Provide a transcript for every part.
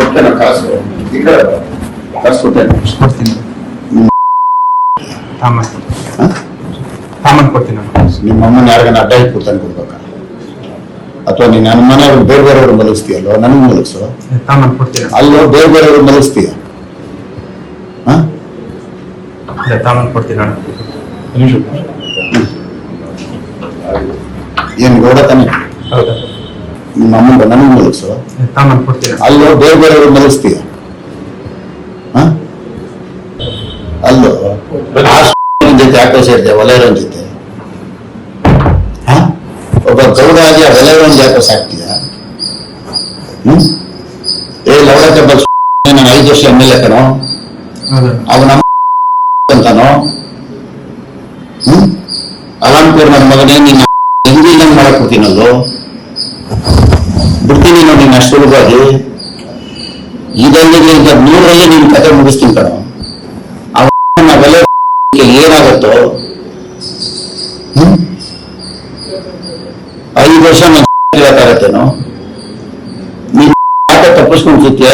ಕೊಡ್ತೇನೆ ಕಾಸು. ಈಗ. ಕಾಸು ಕೊಡ್ತೇನೆ. ಕೊಡ್ತೀನಿ. ನಿಮ್ಮ ಅಮ್ಮನ ಯಾರಿಗಾನ ಅಡ್ಡ ಇಟ್ಟು ಕೊಡ್ತಾನೆ ಕೊಡ್ಬೇಕ? ಅಥವಾ ನೀನ್ ನನ್ನ ಮನೆಯವ್ರು ಬೇರೆ ಬೇರೆಯವ್ರು ಮಲಗಿಸ್ತೀಯಲ್ವ ನನಗೆ ಮಲಗಿಸು? ಕೊಡ್ತೀನಿ ಅಲ್ಲೋ ಬೇರೆ ಬೇರೆಯವ್ರು ಮಲಗಿಸ್ತೀಯ? ಸಾಮಾನು ಕೊಡ್ತೀನಿ ಏನು ಗೌಡ ತಾನೆ? ಹೌದಾ? ನಿಮ್ಮ ಅಮ್ಮನ ನನಗೆ ಮಲಗಿಸು. ಅಲ್ಲೋ ಬೇರೆ ಬೇರೆಯವ್ರು ಮಲಗಿಸ್ತೀಯ? ಅಲ್ಲೋ ಜೊತೆ ಯಾಕೋ ಸೇರಿದೆ ವಲಯರನ್ ಜೊತೆ. ಹಾ? ಒಬ್ಬ ಗೌಡ ಆಗಿ ಆ ವಲಯರನ್ ಯಾಕೋ ಸಾಕ್ತೀಯ ಹ್ಮ್? ಏ ಲವಡಕ್ಕೆ ನಾನು ಐದು ವರ್ಷ ಎಂ ಎಲ್ ಎ ಕಣೋ? ಹೌದಾ. ನಮ್ಮ ಅಂತಾನೋ? ಹ್ಮ್? ಅಲಾಂಪುರ್ ನನ್ನ ಮಗನೇ ನಿನ್ನ ಹೆಂಗಿಲ್ಲ ಮಾಡಕ್ ಹೋಗ್ತೀನಲ್ಲೋ ಬಿಡ್ತೀನಿ ನೋಡಿ ನೀನು ಅಷ್ಟು ಸುಲಭವಾಗಿ ಈಗ ನೂರರಲ್ಲಿ ನೀನು ಕತೆ ಮುಗಿಸ್ತೀನಿ ಕಣ ಬೆಲೆ ಏನಾಗುತ್ತೋ ಐದು ವರ್ಷ ನಾನು ಕೇಳಕ್ಕಾಗತ್ತೇನೋ ನೀನ್ ಯಾಕೆ ತಪ್ಪಿಸ್ಕೊಂಡು ಸಿಗ್ತೀಯ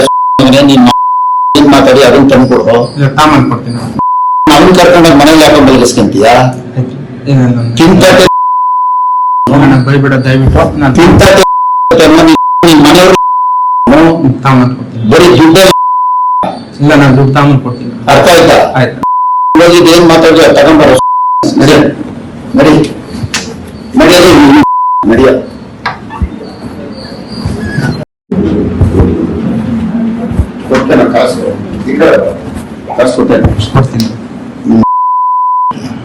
ನೀನ್ ಮಾತಾಡಿ ಅದನ್ನ ಕೊಡ್ತೀನಿ ನಾನು ಅವನ್ ಕರ್ಕೊಂಡೋಗಿ ಮನೇಲಿ ತಿಂತ ಬೈಬಿಡ ದಯವಿಟ್ಟು ನಾನು ತಿಂತ ನಿನ್ ಮನೆಯವ್ರು ಸಾಮಾನು ಕೊಡ್ತೀನಿ ಬರೀ ದುಡ್ಡ ಇಲ್ಲ ನಾನು ದುಡ್ಡು ಸಾಮಾನು ಕೊಡ್ತೀನಿ ಅರ್ಥ ಆಯ್ತಾ ಆಯ್ತು ಹೋಗಿದ್ದು ಏನ್ ಮಾತಾಡಿದ್ರೆ ತಗೊಂಬರ ನಡಿ ನಡಿ ನಡಿಯೋದು ನಡಿಯ ಕೊಡ್ತೇನೆ ಕಾಸು ಈ ಕಡೆ ಬಾ. ಕಾಸು ಕೊಡ್ತೇನೆ ಕೊಡ್ತೀನಿ ಹ್ಮ್.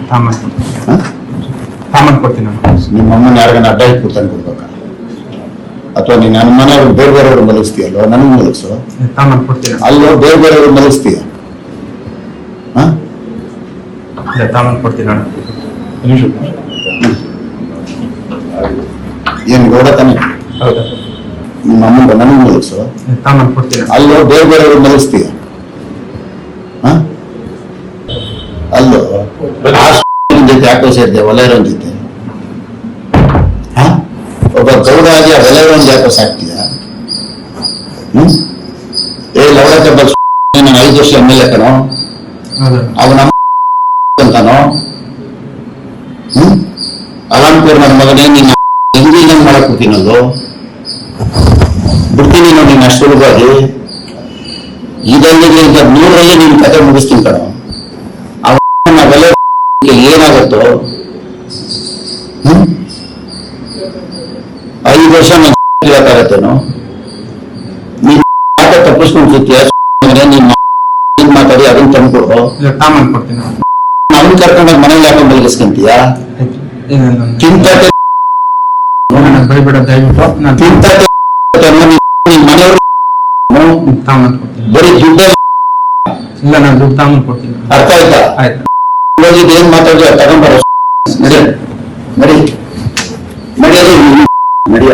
ಸಾಮಾನು ಕೊಡ್ತೀನಿ ಹಾ? ಸಾಮಾನು ಕೊಡ್ತೀನಿ ನಾನು ನಿಮ್ಮ ಅಮ್ಮನ ಯಾರಿಗಾನ ಅಡ್ಡ ಇಟ್ಟು ಕೊಡ್ತಾನೆ ಕೊಡ್ಬೇಕಾ ಅಥವಾ ನೀನು ನನ್ನ ಮನೆಯವ್ರು ಬೇರೆ ಬೇರೆಯವ್ರು ಮಲಗಿಸ್ತೀಯಲ್ವ ನನಗೆ ಮಲಗಿಸು. ಅಲ್ಲೋ ಬೇರೆ ಬೇರೆಯವ್ರು ಮಲಗಿಸ್ತೀಯ ಏನ್ ಗೌಡ ತಾನೆ? ಹೌದಾ? ನಿಮ್ಮ ಅಮ್ಮನ ನನಗೆ ಮಲಗಿಸು. ಅಲ್ಲಿ ಬೇರೆ ಬೇರೆಯವ್ರು ಮಲಗಿಸ್ತೀಯ? ಹಾ? ಅಲ್ಲೋ. ಜೊತೆ ಯಾಕೋ ಸೇರಿದೆ? ವಲಯರನ್ ಜೊತೆ. ಹಾ? ಒಬ್ಬ ಗೌಡ ಯಾಕೆ ಹ್ಮ್? ಏ ಲವಡಕ್ಕೆ ಬಸ್ ನಾನು ಐದು ವರ್ಷ ಎಂ ಎಲ್ ಎ ಕಣೋ? ಅವನ ಅಂತಾನೋ? ಹ್ಮ್? ಅಲಾಂಪುರ್ ನನ್ನ ಮಗನೇ ನಿನ್ನ ಹೆಂಗಿಲ್ಲ ಮಾಡಕ್ ಹೋಗ್ತೀನಲ್ಲೋ ಬಿಡ್ತೀನಿ ನೋಡಿ ಅಷ್ಟು ಸುಲಭವಾಗಿ ಇದಲ್ಲಿಗೆ ಈಗ ನೂರರಲ್ಲಿ ನಿನ್ ಕತೆ ಮುಗಿಸ್ತೀನಿ ಕಣ ಅವನ ಬೆಲೆ ಏನಾಗುತ್ತೋ ಹ್ಮ್ ಐದು ವರ್ಷ ನಾನು ಕೇಳಕ್ಕಾಗತ್ತೇನೋ ನೀನ್ ಯಾಕೆ ತಪ್ಪಿಸ್ಕೊಂಡು ಸಿಗ್ತೀಯ ನೀನ್ ಮಾತಾಡಿ ಅದನ್ನ ತಂದ್ಕೊಡು. ಅವನ್ ಕರ್ಕೊಂಡೋಗಿ ಮನೇಲಿ ಬೈಬಿಡ ದಯವಿಟ್ಟು. ನಿನ್ ಮನೆಯವ್ರು ಕೊಡ್ತೀನಿ. ಬರೀ ದುಡ್ಡ ಇಲ್ಲ ನಾನು ದುಡ್ಡು ಕೊಡ್ತೀನಿ. ಅರ್ಥ ಆಯ್ತಾ? ಏನ್ ಮಾತಾಡಿದ್ರೆ ತಗೊಂಬರ ನಡಿ. ನಡಿ. ನಡಿಯೋದು ನಡಿಯ.